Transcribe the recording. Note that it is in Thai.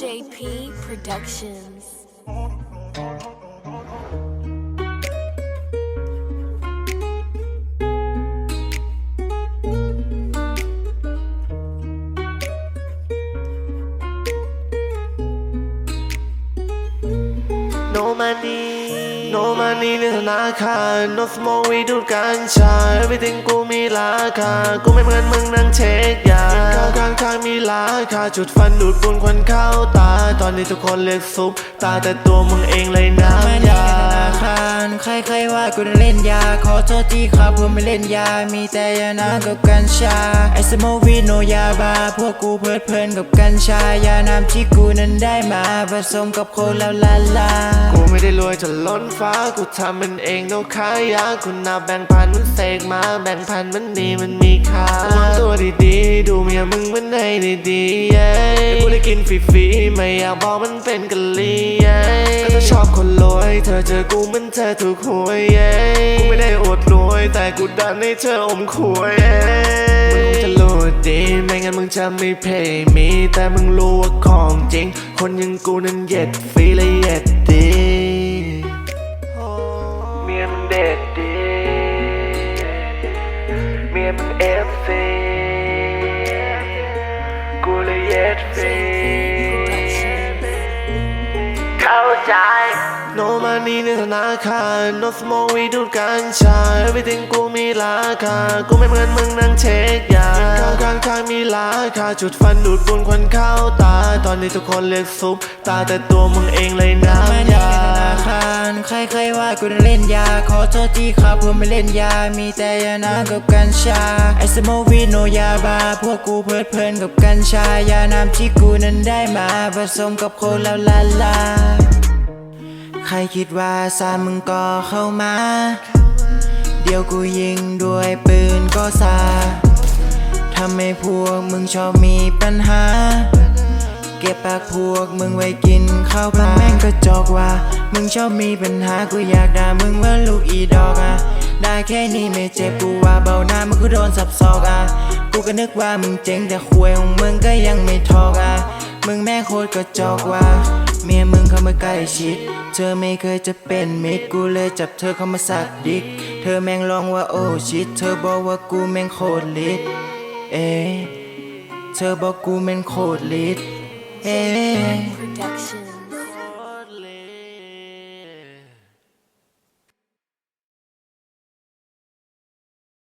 JP Productions. โนมานีโนมานีในธนาคาร no smoke วีดูดกัญชา everything กูมีราคา กูไม่เหมือนมึงนั่งเช็คยา ข้าวข้างทางมีราคาจุดฟันดูดฝุ่นควันเข้าตา ตอนนี้ทุกคนเรียกซุปตาแต่ตัวมึงเองเลยน้ำมานี่ยาธนาคารใครๆว่ากูเล่นยา ขอโทษที่ครับผมไม่เล่นยา มีแต่ยานากับกัญชา ไอสโมวีโนยาบา พวกกูเพลิดเพลินกับกัญชา ยาน้ำที่กูนั้นได้มาผสมกับโคลแล้วลาลา กูไม่ได้รวยจนล้นฟ้า กูทำมันเองโนขายยา กูนับแบ่งพันมันเสกมา แบ่งพันมันดีมันมีค่าระวังตัวดีๆ ดูเมียมึงมันให้ดีๆเย้กูได้กินฟรีๆไม่อยากบอกมันเป็นกะลีเย้ก็ถ้าชอบคนรวย เธอเจอกูมันเธอถูกหวยเย้กูไม่ได้อวดรวย แต่กูดันให้เธออมขวยเย้มึงคงจะรู้ดีไม่งั้นมึงจะไม่เพย์มีแต่มึงรู้ว่าของจริง คนอยังกูนั้นเย็ดฟรีและเย็ดดี โนมานีในธนาคาร no smoke วีดูดกัญชา everything กูมีราคา กูไม่เหมือนมึงนั่งเช็คยาข้าวข้างทางมีราคา จุดฟันดูดฝุ่นควันเข้าตา ตอนนี้ทุกคนเรียกซุปตาแต่ตัวมึงเองเลยมาน้ำนี่ยานาครใครๆว่ากูเล่นยา ขอโทษที่ครับผมไม่เล่นยา มีแต่ยานากับกัญชา ไอสมวีโนยาบา พวกกูเพลิดเพลินกับกัญชายาน้ำที่กูนั้นได้มาผสมกับโคลแล้วลาลา รคิดว่าซามึงก็เข้ามา เดี๋ยวกูยิงด้วยปืนก็ซาทำให้พวกมึงชอบมีปัญหา เก็บปากพวกมึงไว้กินข้าวปลาแม่งก็จอกว่า มึงชอบมีปัญหากูอยากด่ามึงว่าลูกอีดอกอะได้แค่นี้ไม่เจ็บกูว่าเบาหน้ามึงก็โดนสับซอกอะ กูก็นึกว่ามึงเจ๋งแต่ควยของมึงก็ยังไม่ทอกอะ มึงแม่โคตรกระจอกว่า เมียมึงเข้ามาใกล้ชิด เธอไม่เคยจะเป็นมิตรกูเลยจับเธอเข้ามาสักดิก เธอแม่งร้องว่าโอ้ชิด เธอบอกว่ากูแม่งโคตรลิดเอ๊เธอบอกกูแม่งโคตรลิดเอ๊